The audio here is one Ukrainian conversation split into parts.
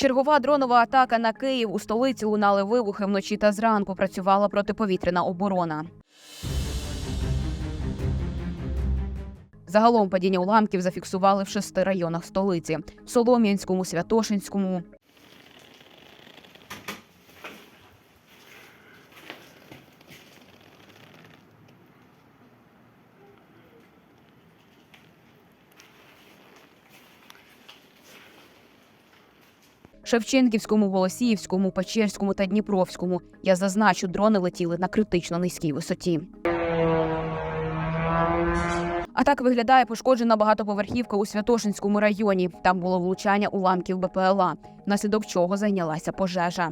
Чергова дронова атака на Київ у столиці лунали вибухи вночі та зранку. Працювала протиповітряна оборона. Загалом падіння уламків зафіксували в шести районах столиці: Солом'янському, Святошинському. Шевченківському, Волосіївському, Печерському та Дніпровському. Я зазначу, дрони летіли на критично низькій висоті. А так виглядає пошкоджена багатоповерхівка у Святошинському районі. Там було влучання уламків БПЛА, внаслідок чого зайнялася пожежа.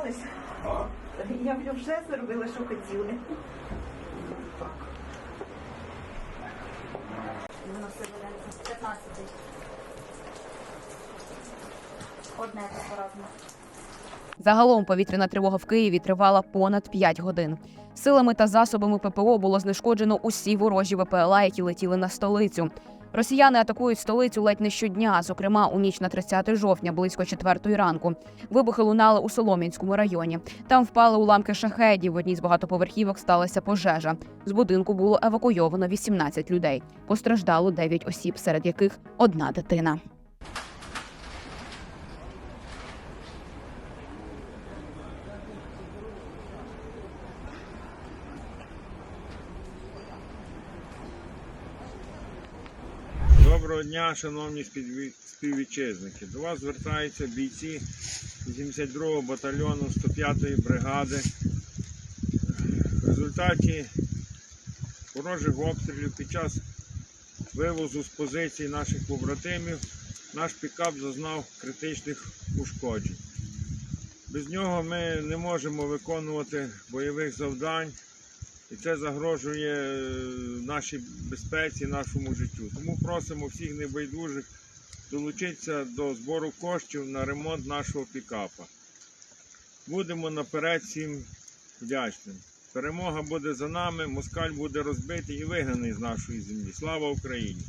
Припались. Я б вже зробила, що хотіли. Воно все валяється. 15. Одне це по-разному. Загалом повітряна тривога в Києві тривала понад 5 годин. Силами та засобами ППО було знешкоджено усі ворожі ВПЛА, які летіли на столицю. Росіяни атакують столицю ледь не щодня, зокрема у ніч на 30 жовтня, близько 4 ранку. Вибухи лунали у Солом'янському районі. Там впали уламки шахедів. В одній з багатоповерхівок сталася пожежа. З будинку було евакуйовано 18 людей. Постраждало 9 осіб, серед яких одна дитина. Доброго дня, шановні співві- співвітчизники. До вас звертаються бійці 82-го батальйону 105-ї бригади. В результаті ворожих обстрілів під час вивозу з позицій наших побратимів наш пікап зазнав критичних ушкоджень. Без нього ми не можемо виконувати бойових завдань, і це загрожує е, нашій безпеці, нашому життю. Тому просимо всіх небайдужих долучитися до збору коштів на ремонт нашого пікапа. Будемо наперед всім вдячним. Перемога буде за нами, москаль буде розбитий і вигнаний з нашої землі. Слава Україні!